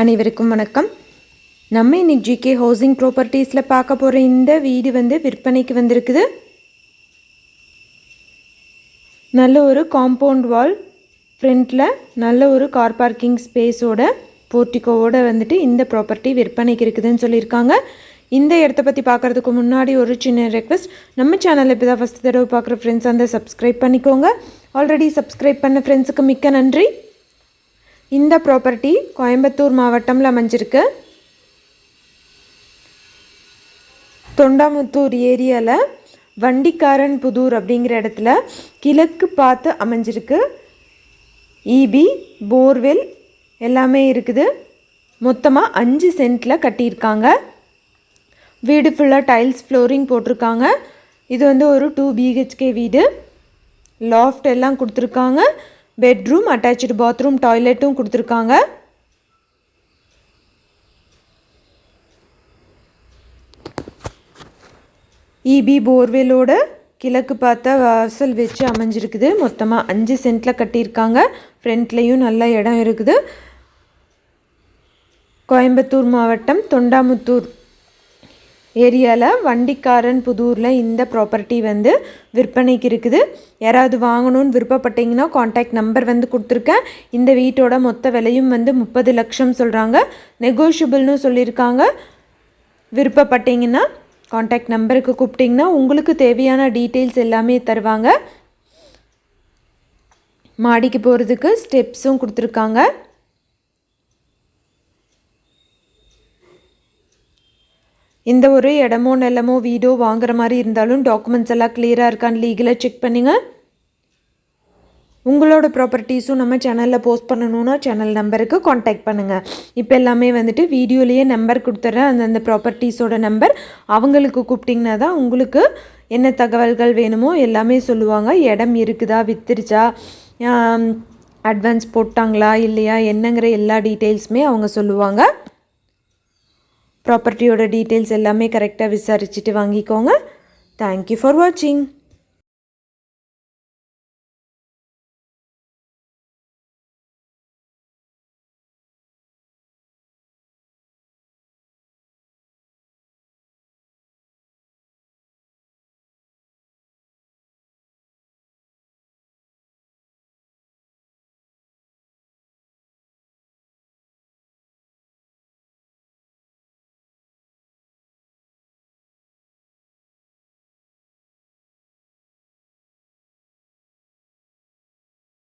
அனைவருக்கும் வணக்கம். நம்ம இன்னைக்கு ஜிகே ஹவுசிங் ப்ராப்பர்ட்டிஸில் பார்க்க போகிற இந்த வீடு வந்து விற்பனைக்கு வந்திருக்குது. நல்ல ஒரு காம்பவுண்ட் வால் ஃப்ரண்ட்டில் நல்ல ஒரு கார் பார்க்கிங் ஸ்பேஸோட போர்ட்டிகோவோட வந்துட்டு இந்த ப்ராப்பர்ட்டி விற்பனைக்கு இருக்குதுன்னு சொல்லியிருக்காங்க. இந்த இடத்த பற்றி பார்க்குறதுக்கு முன்னாடி ஒரு சின்ன ரெக்வஸ்ட் நம்ம சேனலில் இப்போ தான் ஃபஸ்ட் தடவை பார்க்குற ஃப்ரெண்ட்ஸ் அந்த சப்ஸ்கிரைப் பண்ணிக்கோங்க. ஆல்ரெடி சப்ஸ்கிரைப் பண்ண ஃப்ரெண்ட்ஸுக்கு மிக்க நன்றி. இந்த ப்ராப்பர்ட்டி கோயம்புத்தூர் மாவட்டம்ல அமைஞ்சிருக்கு. தொண்டாமுத்தூர் ஏரியாவில் வண்டிக்காரன் புதூர் அப்படிங்கிற இடத்துல கிழக்கு பார்த்து அமைஞ்சிருக்கு. இபி போர்வெல் எல்லாமே இருக்குது. மொத்தமாக அஞ்சு சென்ட்டில் கட்டியிருக்காங்க. வீடு ஃபுல்லாக டைல்ஸ் ஃப்ளோரிங் போட்டிருக்காங்க. இது வந்து ஒரு டூ பிஹெச்கே வீடு. லாஃப்ட் எல்லாம் கொடுத்துருக்காங்க. பெட்ரூம் அட்டாச்சு பாத்ரூம் டாய்லெட்டும் கொடுத்துருக்காங்க. இபி போர்வெலோட கிழக்கு பார்த்தா வாசல் வச்சு அமைஞ்சிருக்குது. மொத்தமாக அஞ்சு சென்ட்டில் கட்டியிருக்காங்க. ஃப்ரண்ட்லேயும் நல்ல இடம் இருக்குது. கோயம்புத்தூர் மாவட்டம் தொண்டாமுத்தூர் ஏரியாவில் வண்டிக்காரன் புதூரில் இந்த ப்ராப்பர்ட்டி வந்து விற்பனைக்கு இருக்குது. யாராவது வாங்கணும்னு விருப்பப்பட்டீங்கன்னா காண்டாக்ட் நம்பர் வந்து கொடுத்துருக்கேன். இந்த வீட்டோட மொத்த விலையும் வந்து முப்பது லட்சம் சொல்கிறாங்க நெகோஷியபிள்னு சொல்லியிருக்காங்க. விருப்பப்பட்டீங்கன்னா காண்டாக்ட் நம்பருக்கு கூப்பிட்டிங்கன்னா உங்களுக்கு தேவையான டீட்டெயில்ஸ் எல்லாமே தருவாங்க. மாடிக்கு போகிறதுக்கு ஸ்டெப்ஸும் கொடுத்துருக்காங்க. இந்த ஒரு இடமோ நிலமோ வீடோ வாங்குற மாதிரி இருந்தாலும் டாக்குமெண்ட்ஸ் எல்லாம் கிளியராக இருக்கான்னு லீகலாக செக் பண்ணுங்கள் உங்களோட ப்ராப்பர்ட்டிஸும் நம்ம சேனலில் போஸ்ட் பண்ணணுன்னா சேனல் நம்பருக்கு காண்டாக்ட் பண்ணுங்கள் இப்போ எல்லாமே வந்துட்டு வீடியோலேயே நம்பர் கொடுத்துட்றேன் அந்தந்த ப்ராப்பர்ட்டிஸோட நம்பர் அவங்களுக்கு கூப்பிட்டிங்கன்னா தான் உங்களுக்கு என்ன தகவல்கள் வேணுமோ எல்லாமே சொல்லுவாங்க. இடம் இருக்குதா வித்துருச்சா அட்வான்ஸ் போட்டாங்களா இல்லையா என்னங்கிற எல்லா டீட்டெயில்ஸுமே அவங்க சொல்லுவாங்க. ப்ராப்பர்ட்டியோட டீட்டெயில்ஸ் எல்லாமே கரெக்டாக விசாரிச்சுட்டு வாங்கிக்கோங்க. தேங்க்யூ ஃபார் வாட்சிங்